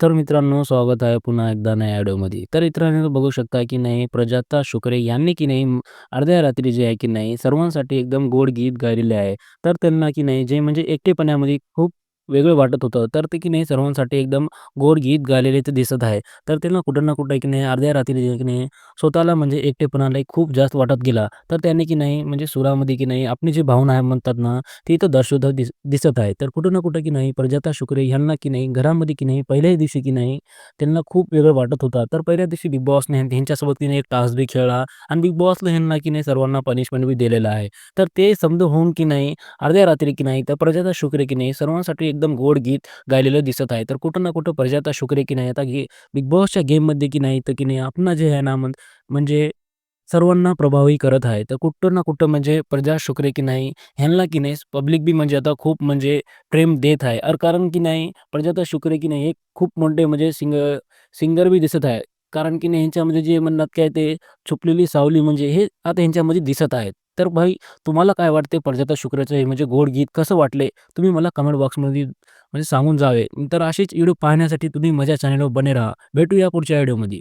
तर मित्रांनो, स्वागत आहे पुन्हा एकदा नव्या व्हिडिओमध्ये. तर मित्रांनो बघू शकता की नाही प्रजाता शुक्रे यांनी की नाही अर्ध्या रात्री जे आहे की नाही सर्वांसाठी एकदम गोड गीत गायलेले आहे. तर त्यांना की नाही जे म्हणजे एकटेपणामध्ये खूप वेगळं वाटत होतं. तर ते की नाही सर्वांसाठी एकदम गोड गीत गायलेले ते दिसत आहे. तर त्यांना कुठं ना कुठं की नाही अर्ध्या रात्री की नाही स्वतःला म्हणजे एकटेपणाला खूप जास्त वाटत गेला. तर त्यांनी की नाही म्हणजे सुरामध्ये की नाही आपली जी भावना आहे म्हणतात ना, ती इथं दर्शवत दिस दिसत आहे. तर कुठं ना कुठं की नाही प्रजाता शुक्रे ह्यांना की नाही घरामध्ये की नाही पहिल्याही दिवशी की नाही त्यांना खूप वेगळं वाटत होता तर पहिल्या दिवशी बिग बॉसने ह्यांच्यासोबत की नाही एक टास्क बी खेळला आणि बिग बॉसला ह्यांना की नाही सर्वांना पनिशमेंट बी दिलेलं आहे. तर ते समजा होऊन की नाही अर्ध्या रात्री की नाही तर प्रजाता शुक्रे की नाही सर्वांसाठी एकदम गोड गीत गायलेलं दिसत आहे. तर कुठं ना कुठं प्रजाता शुक्रे की नाही आता गे बिग बॉसच्या गेममध्ये की नाही तर की नाही आपण जे आहे ना म्हण म्हणजे सर्वांना प्रभावी करत आहे. तर कुठं ना कुठं म्हणजे प्रजा शुक्रे की नाही ह्यांना की नाही पब्लिक बी म्हणजे आता खूप म्हणजे प्रेम देत आहे. अर कारण की नाही प्रजाता शुक्रे की नाही हे खूप मोठे म्हणजे सिंग सिंगर बी दिसत आहे. कारण की नाही ह्यांच्यामध्ये जे म्हणतात काय ते छुपलेली सावली म्हणजे हे आता ह्यांच्यामध्ये दिसत आहेत. तर भाई तुम्हाला काय वाटते परजाता शुक्रेचं हे म्हणजे गोड गीत कसं वाटले? तुम्ही मला कमेंट बॉक्समध्ये म्हणजे सांगून जावे. तर असेच व्हिडिओ पाहण्यासाठी तुम्ही माझ्या चॅनलवर बने राहा. भेटूया पुढच्या व्हिडिओमध्ये.